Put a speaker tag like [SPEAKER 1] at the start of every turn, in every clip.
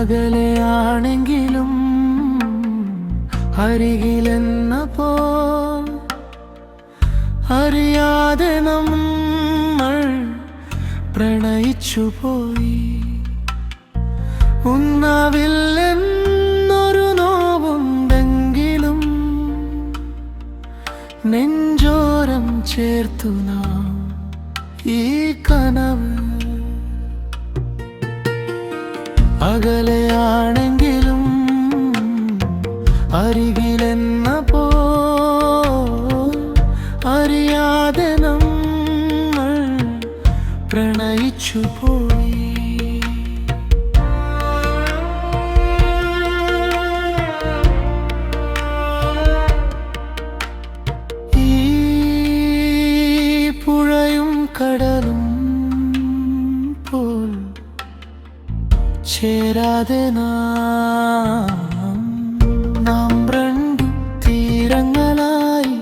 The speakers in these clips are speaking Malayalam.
[SPEAKER 1] അകലെയാണെങ്കിലും അരികിലെന്ന പോ അറിയാതെ നമ്മൾ പ്രണയിച്ചു പോയി. ഉണ്ണാവില്ലെന്നൊരു നോവുണ്ടെങ്കിലും നെഞ്ചോരം ചേർത്തു നാം ഈ കനവ്. അകലെയാണെങ്കിലും അരികിലെന്ന പോ നമ്മൾ പ്രണയിച്ചു പോയി. ചേരാതെ തീരങ്ങളായി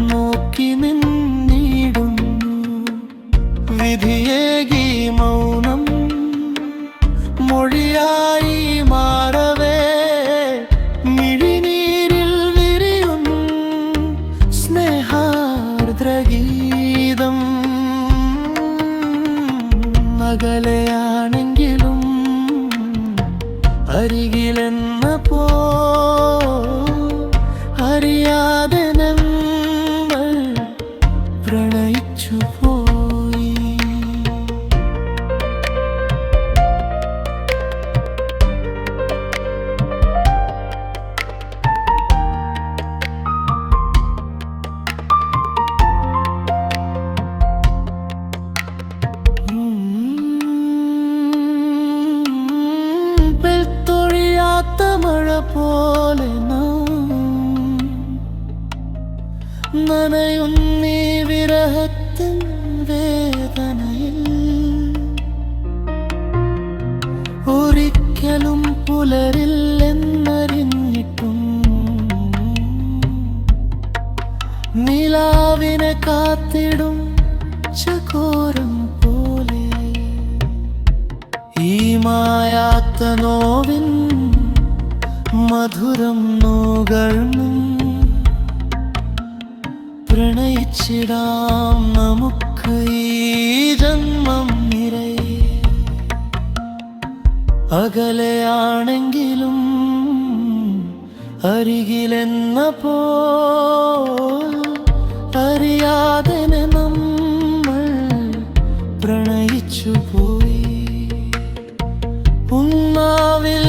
[SPEAKER 1] നോക്കി നിന്നിടുന്നു. വിധിയേകി മൗനം മൊഴിയായി മാറവേ. മിഴിനീരിൽ വിരിയും സ്നേഹാർദ്രഗീതം. അകലെയാണെങ്കിലും അരികിലെന്ന പോ പെൽത്തൊഴിയാത്ത മഴ പോലെ നനയുന്നീ വിരഹത്തിൻ വേദനയിൽ. ഒരിക്കലും പുലരില്ലെന്നറിഞ്ഞിട്ടും നിലാവിനെ കാത്തിടും ചകോരം പോലെ. ഈ മായാത്ത നോവിൻ മധുരം നോകൾന്നും പ്രണയിച്ചിടാം നമുക്ക് ഈ ജന്മം നിറയെ. അകലെയാണെങ്കിലും അരികിലെന്ന പോ അറിയാതെ നമ്മൾ പ്രണയിച്ചു പോയി. ഉണ്ണാവില്ലെന്നൊരു